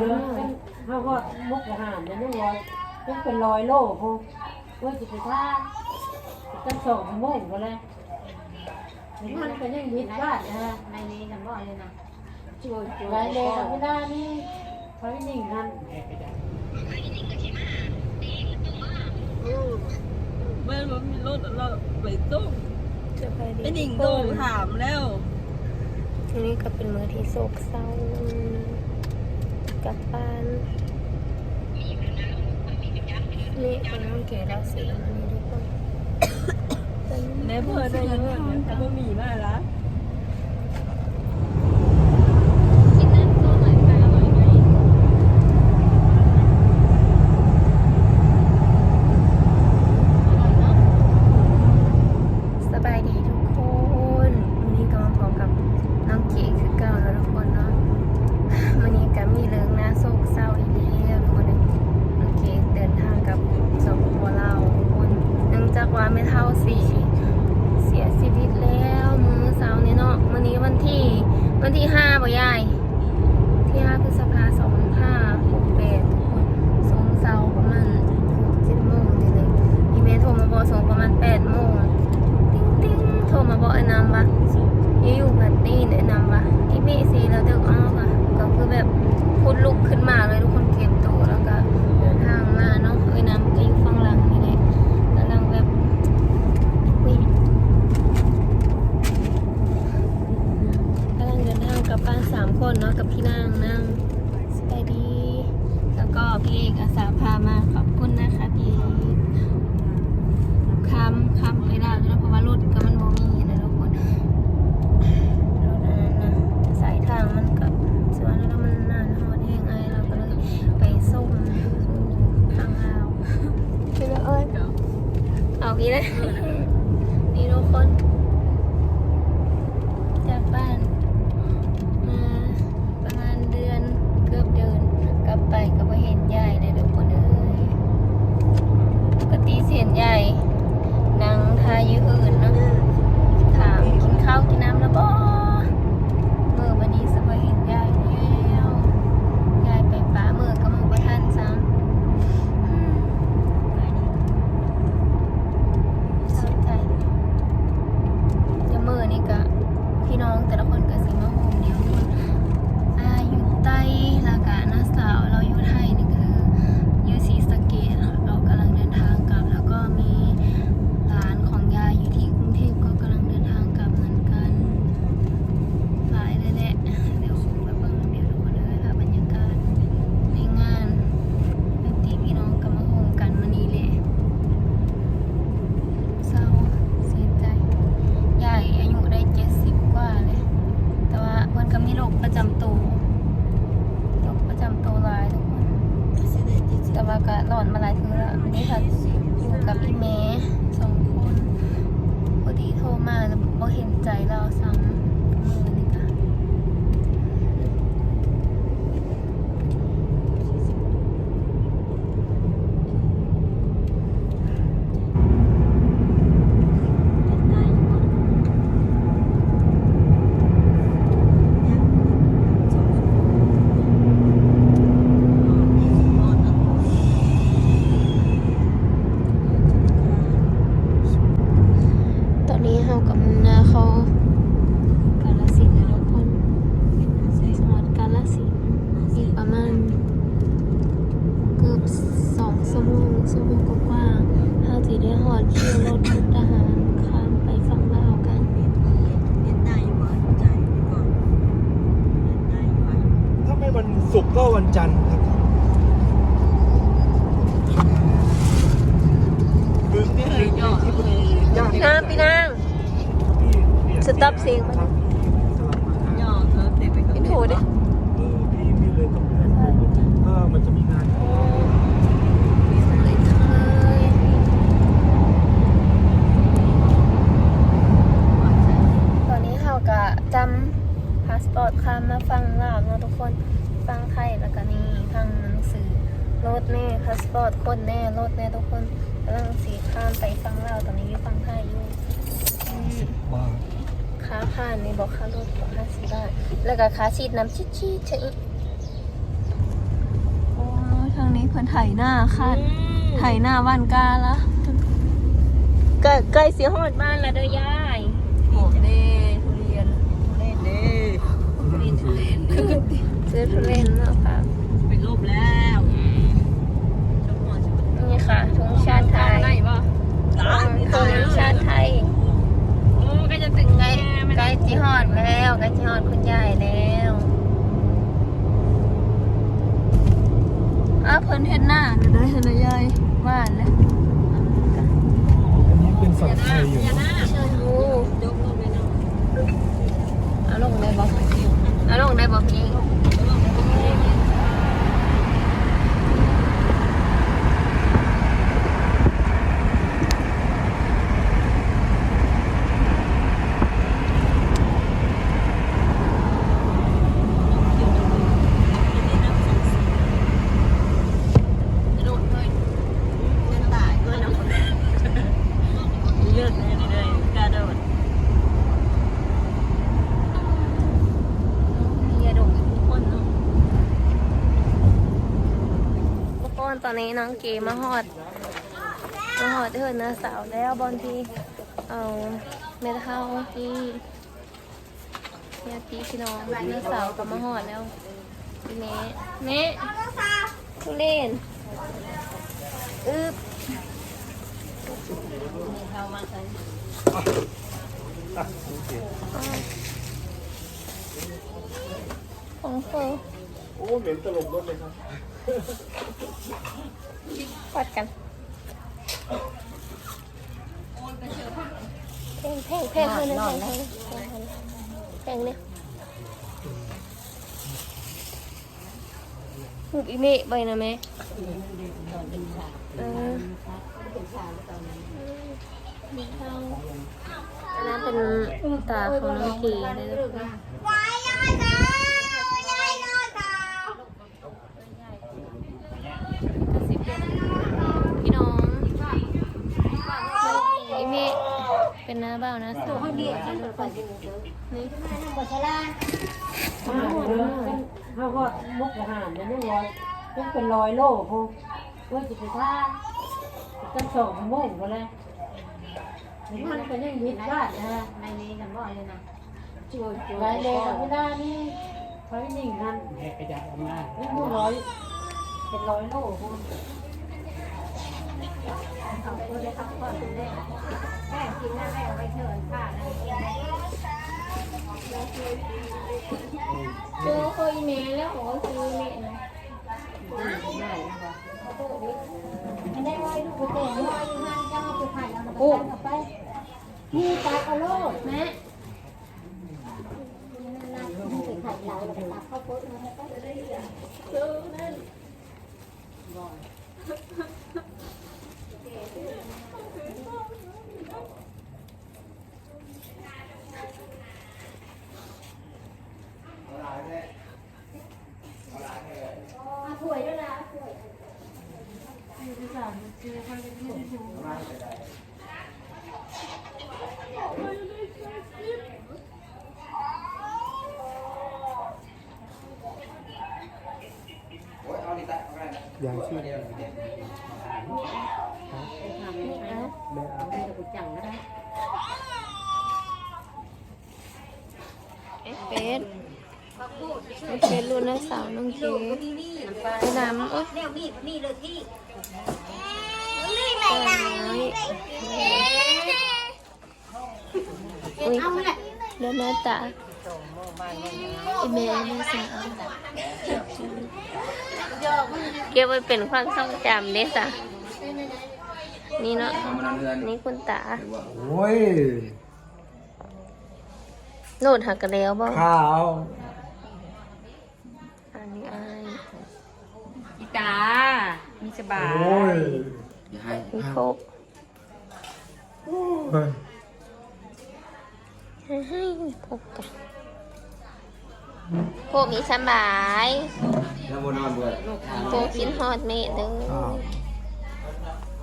เด้อเขาก็มุกอาหารมันไม่ร้อยมันเป็นร้อยโลพูกเว้ยจิตวิท่าตั้งสองโมงก็เลยมันเป็นยังยิดบ้านนะในนี้กันบ่เลยนะช่วยช่วยเลยกับพี่ด้านี่เขาไม่หนิ่งกันเมื่อมันมีรถเราไปต้มไหนิงโดนถามแล้วนี่ก็เป็นมือที่โศกเศร้า กลับบ้านนี่คนน้องเก๋เราสีมันมีทุกคน เนเบอร์ได้เนเบอร์ก็มี โลกซึ่งเป็กว้างเฮาสิได้หอดคิวรถมุกหารข้ามไปฝั่งลาวกันเห็นได้อยู่บ่ใจไก่อนเห็นได้อยู่ถ้าไม่วันศุกร์ก็วันจันทร์ครับคือที่เคยยอดนางพี่นางสต๊อปเสียงมันยอดเธอติดไปกับโทดิ จำพาสปอร์ตค่ะมาฟังลาวเนาะทุกคนฟังไทยแล้วก็นี่ฟังหนังสือรถแน่พาสปอร์ตคนแน่รถแน่ทุกคนกำลังสีข้ามไปฟังเล่าตอนนี้ยู่ฟังไทยอยู่ว้าค้าผ่านในบอกค่ารถบอกห้าสิบบาทแล้วก็ค้าชีดน้ำชิดชีดชะอีโอ้ทางนี้เพิ่นายหน้าค่ะถ่ายหน้าบ้านกาละใกล้เสียหอดบ้านละเด้อยาย ซื้อทุเรียนมาฝากเป็นรูปแล้วนี่ค่ะธงชาติไทยธงชาติไทยก็จะถึงใกล้ใกลจีฮอดแล้วใกล้จีฮอดคุณยายแล้วอ้าเพิ่นเฮ็ดหน้าได้เห็นแล้วยายว่านแล้วอันนี้เป็นสัตว์ไทยอยู่ เชิญดู ยกลงเลยเนาะ เอาลงได้บ่ เอาลงได้บ่พี่เฮียดงทุกคนเนาะทุกคน ตอนนี้น้องเกมาฮอด มาฮอดเถิดนะสาวแล้วบอลทีเอาเมทาที่เนี่ยพี่พี่น้องเนื้อสาวกับมาฮอดแล้วเมะเมะทุเล่นอึ๊บอะโอเคของเฟอโอ้เหม็นตลบรถเลยครับ ปัดกันเพงเพงเพงเพลงเพลงเพลงเพงเนี่ยหูบอีเมะไปนะแม่เออนนั้นเป็นตาของน้องกีนพี่น้องอีเมะ เป็นหน้าเบ้านะสาวนี่เขาก็มุกอาหารเนี่ยยังร้อยยังเป็นร้อยโลพงว่าจะไปท่ากันสองชั่วโมงก็เลยมันก็ยังยิดบ้านนะในนี้กันบ่เลยนะช่วยช่วยหลายเลยกับเวลานี่เขาหนิ่งกันยังอยู่ร้อยเป็นร้อยโลพง เอาไปเลยครับก่อนคุณแม่แม่กินแล้วแม่เอาไปเถินค่ะเจอเคยเมย์แล้วขอซื้อเมย์นะไม่ได้ว่าลูกเตะว่าอยู่นั่นจะมาไปถ่ายเอามาไปนี่ตาเอาโลดแม่ นั่นไปถ่ายเราไปตักข้าวโพดมาให้ป้าได้ยัง ถ้วยด้วยนะถ้วย ยายชื่ออะไรนี่เอเอาไปกับจังก็ได้เอฟสเอเฟสรุ่นนักสาวน้องเก๋ไปน้ำโอ๊ยแนวมีดนี่เลยที่แต่น้อยอุ้ยเอาแหละเดินหน้าตา อีเมลนักสาวเก็บไว้เป็นความทรงจำเด้สะนี่เนาะนี่คุณตาโอ้ยโนดหักกันแล้วบ่ข้าวอันนี้อายอีตา มีสบาโอ้ยมีโคกเฮ้ยให้ให้พบกัน พวกมีสบายแล้วบนนอนด้วยพวกกินฮอดเมดเด้ออ้าว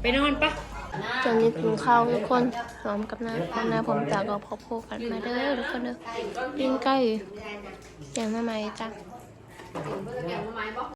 ไปนอนปะจนจะกินข้าวทุกคนพร้อมกับน้าพร้อมน้าผมจากก็พบพบกันมาเด้อทุกคนเด้อปิ้งไก่แกงมาใหม่จ้ะ